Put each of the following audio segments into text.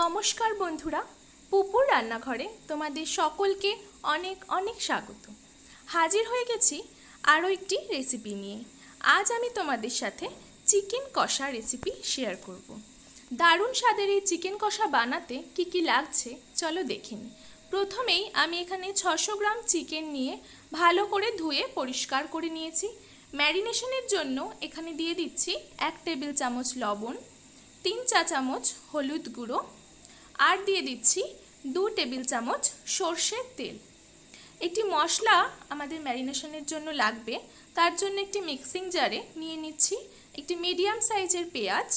নমস্কার বন্ধুরা, পুপুর রান্নাঘরে তোমাদের সকলকে অনেক অনেক স্বাগত। হাজির হয়ে গেছি আরও একটি রেসিপি নিয়ে। আজ আমি তোমাদের সাথে চিকেন কষা রেসিপি শেয়ার করব। দারুণ স্বাদের এই চিকেন কষা বানাতে কি কি লাগছে চলো দেখে নিই। প্রথমেই আমি এখানে ছশো গ্রাম চিকেন নিয়ে ভালো করে ধুয়ে পরিষ্কার করে নিয়েছি। ম্যারিনেশনের জন্য এখানে দিয়ে দিচ্ছি এক টেবিল চামচ লবণ, তিন চা চামচ হলুদ গুঁড়ো আর দিয়ে দিচ্ছি দু টেবিল চামচ সর্ষের তেল। একটি মশলা আমাদের ম্যারিনেশনের জন্য লাগবে। তার জন্য একটি মিক্সিং জারে নিয়ে নিচ্ছি একটি মিডিয়াম সাইজের পেঁয়াজ,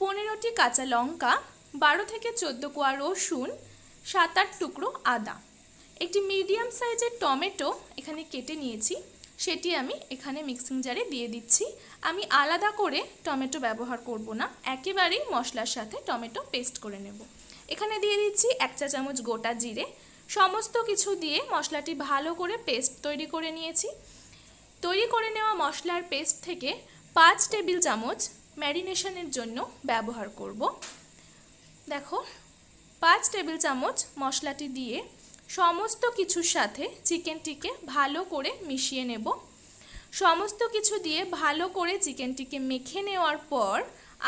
পনেরোটি কাঁচা লঙ্কা, বারো থেকে চোদ্দ কোয়া রসুন, সাত আট টুকরো আদা। একটি মিডিয়াম সাইজের টমেটো এখানে কেটে নিয়েছি। সেটি আমি এখানে মিক্সিং জারে দিয়ে দিচ্ছি। আমি আলাদা করে টমেটো ব্যবহার করব না। একেবারেই মশলার সাথে টমেটো পেস্ট করে নেব। এখানে দিয়ে দিচ্ছি এক চা চামচ গোটা জিরে। সমস্ত কিছু দিয়ে মশলাটি ভালো করে পেস্ট তৈরি করে নিয়েছি। তৈরি করে নেওয়া মশলার পেস্ট থেকে পাঁচ টেবিল চামচ ম্যারিনেশনের জন্য ব্যবহার করব। দেখো, পাঁচ টেবিল চামচ মশলাটি দিয়ে সমস্ত কিছুর সাথে চিকেনটিকে ভালো করে মিশিয়ে নেব। সমস্ত কিছু দিয়ে ভালো করে চিকেনটিকে মেখে নেওয়ার পর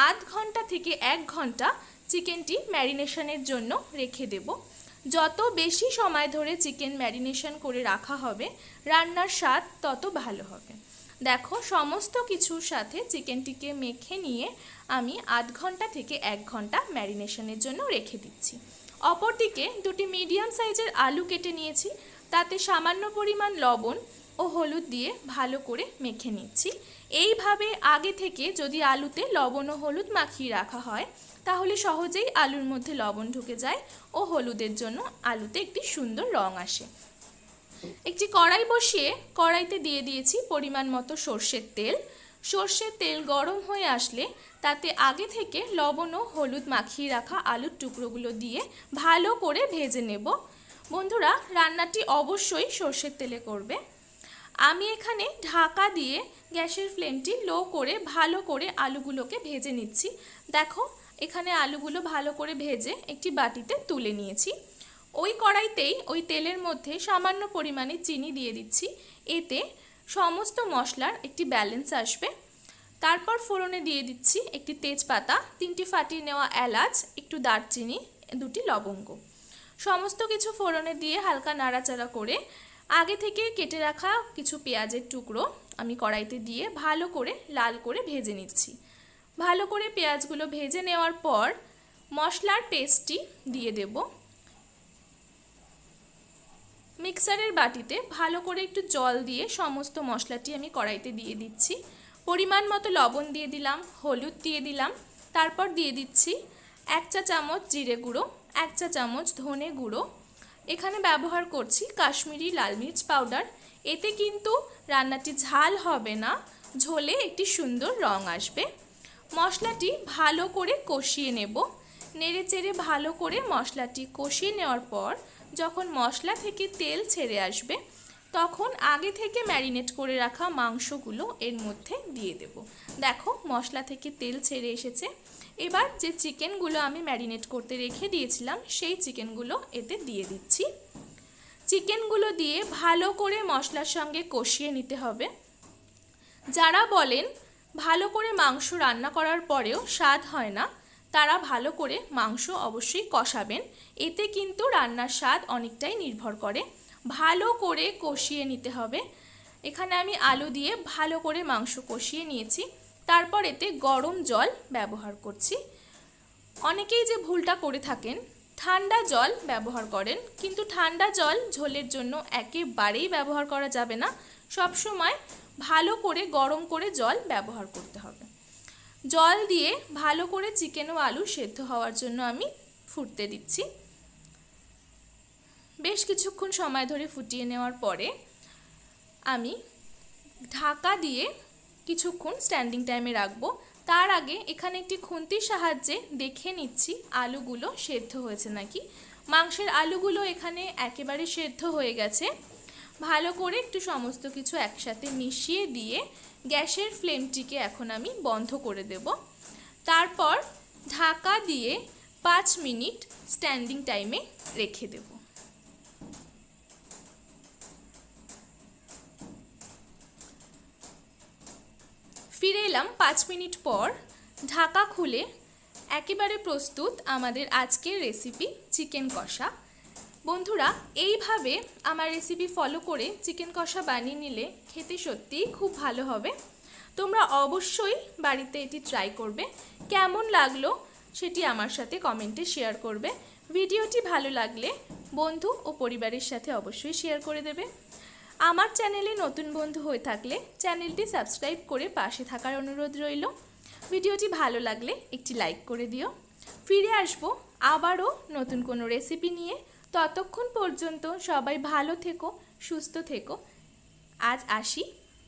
আধ ঘণ্টা থেকে এক ঘণ্টা চিকেনটি ম্যারিনেশনের জন্য রেখে দেব। যত বেশি সময় ধরে চিকেন ম্যারিনেশন করে রাখা হবে, রান্নার স্বাদ তত ভালো হবে। দেখো, সমস্ত কিছুর সাথে চিকেনটিকে মেখে নিয়ে আমি আধ ঘণ্টা থেকে এক ঘণ্টা ম্যারিনেশনের জন্য রেখে দিচ্ছি। অপরদিকে দুটি মিডিয়াম সাইজের আলু কেটে নিয়েছি, তাতে সামান্য পরিমাণ লবণ ও হলুদ দিয়ে ভালো করে মেখে নিচ্ছি। এইভাবে আগে থেকে যদি আলুতে লবণ ও হলুদ মাখিয়ে রাখা হয়, তাহলে সহজেই আলুর মধ্যে লবণ ঢুকে যায় ও হলুদের জন্য আলুতে একটি সুন্দর রং আসে। একটি কড়াই বসিয়ে কড়াইতে দিয়ে দিয়েছি পরিমাণ মতো সর্ষের তেল। সর্ষের তেল গরম হয়ে আসলে তাতে আগে থেকে লবণ ও হলুদ মাখিয়ে রাখা আলুর টুকরোগুলো দিয়ে ভালো করে ভেজে নেব। বন্ধুরা, রান্নাটি অবশ্যই সর্ষের তেলে করবে। আমি এখানে ঢাকা দিয়ে গ্যাসের ফ্লেমটি লো করে ভালো করে আলুগুলোকে ভেজে নিচ্ছি। দেখো, এখানে আলুগুলো ভালো করে ভেজে একটি বাটিতে তুলে নিয়েছি। ওই কড়াইতেই ওই তেলের মধ্যে সামান্য পরিমাণে চিনি দিয়ে দিচ্ছি। এতে সমস্ত মশলার একটি ব্যালেন্স আসবে। তারপর ফোড়নে দিয়ে দিচ্ছি একটি তেজপাতা, তিনটি ফাটিয়ে নেওয়া এলাচ, একটু দারচিনি, দুটি লবঙ্গ। সমস্ত কিছু ফোড়নে দিয়ে হালকা নাড়াচাড়া করে আগে থেকে কেটে রাখা কিছু পেঁয়াজের টুকরো আমি কড়াইতে দিয়ে ভালো করে লাল করে ভেজে নিচ্ছি। ভালো করে পেঁয়াজগুলো ভেজে নেওয়ার পর মশলার পেস্টটি দিয়ে দেব। মিক্সারের বাটিতে ভালো করে একটু জল দিয়ে সমস্ত মশলাটি আমি কড়াইতে দিয়ে দিচ্ছি। পরিমাণ মতো লবণ দিয়ে দিলাম, হলুদ দিয়ে দিলাম, তারপর দিয়ে দিচ্ছি এক চা চামচ জিরে গুঁড়ো, এক চা চামচ ধনে গুঁড়ো এখানে ব্যবহার করছি কাশ্মীরি লাল মির্চ পাউডার। এতে কিন্তু রান্নাটি ঝাল হবে না, ঝোলে একটি সুন্দর রং আসবে। মশলাটি ভালো করে কষিয়ে নেব। নেড়ে চেড়ে ভালো করে মশলাটি কষিয়ে নেওয়ার পর যখন মশলা থেকে তেল ছেড়ে আসবে তখন আগে থেকে ম্যারিনেট করে রাখা মাংসগুলো এর মধ্যে দিয়ে দেব। দেখো, মশলা থেকে তেল ছেড়ে এসেছে। এবার যে চিকেনগুলো আমি ম্যারিনেট করতে রেখে দিয়েছিলাম, সেই চিকেনগুলো এতে দিয়ে দিচ্ছি। চিকেনগুলো দিয়ে ভালো করে মশলার সঙ্গে কষিয়ে নিতে হবে। যারা বলেন ভালো করে মাংস রান্না করার পরেও স্বাদ হয় না, তারা ভালো করে মাংস অবশ্যই কষাবেন। এতে কিন্তু রান্নার স্বাদ অনেকটাই নির্ভর করে। ভালো করে কষিয়ে নিতে হবে। এখানে আমি আলু দিয়ে ভালো করে মাংস কষিয়ে নিয়েছি। তারপর এতে গরম জল ব্যবহার করছি। অনেকেই যে ভুলটা করে থাকেন, ঠান্ডা জল ব্যবহার করেন, কিন্তু ঠান্ডা জল ঝোলের জন্য একেবারেই ব্যবহার করা যাবে না। সবসময় ভালো করে গরম করে জল ব্যবহার করতে হবে। জল দিয়ে ভালো করে চিকেন ও আলু সেদ্ধ হওয়ার জন্য আমি ফুটতে দিচ্ছি। বেশ কিছুক্ষণ সময় ধরে ফুটিয়ে নেওয়ার পরে আমি ঢাকা দিয়ে কিছুক্ষণ স্ট্যান্ডিং টাইমে রাখব। তার আগে এখানে একটি খুন্তির সাহায্যে দেখে নিচ্ছি আলুগুলো সেদ্ধ হয়েছে নাকি। মাংসের আলুগুলো এখানে একেবারে সেদ্ধ হয়ে গেছে। ভালো করে একটু সমস্ত কিছু একসাথে মিশিয়ে দিয়ে গ্যাসের ফ্লেমটিকে এখন আমি বন্ধ করে দেব। তারপর ঢাকা দিয়ে পাঁচ মিনিট স্ট্যান্ডিং টাইমে রেখে দেব। ফিরে এলাম পাঁচ মিনিট পর। ঢাকা খুলে একেবারে প্রস্তুত আমাদের আজকের রেসিপি চিকেন কষা। বন্ধুরা, এইভাবে আমার রেসিপি ফলো করে চিকেন কষা বানিয়ে নিলে খেতে সত্যিই খুব ভালো হবে। তোমরা অবশ্যই বাড়িতে এটি ট্রাই করবে। কেমন লাগল সেটি আমার সাথে কমেন্টে শেয়ার করবে। ভিডিওটি ভালো লাগলে বন্ধু ও পরিবারের সাথে অবশ্যই শেয়ার করে দেবে। আমার চ্যানেলে নতুন বন্ধু হয়ে থাকলে চ্যানেলটি সাবস্ক্রাইব করে পাশে থাকার অনুরোধ রইল। ভিডিওটি ভালো লাগলে একটি লাইক করে দিও। ফিরে আসব আবারও নতুন কোনো রেসিপি নিয়ে। ততক্ষণ পর্যন্ত সবাই ভালো থেকো, সুস্থ থেকো। আজ আসি।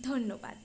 ধন্যবাদ।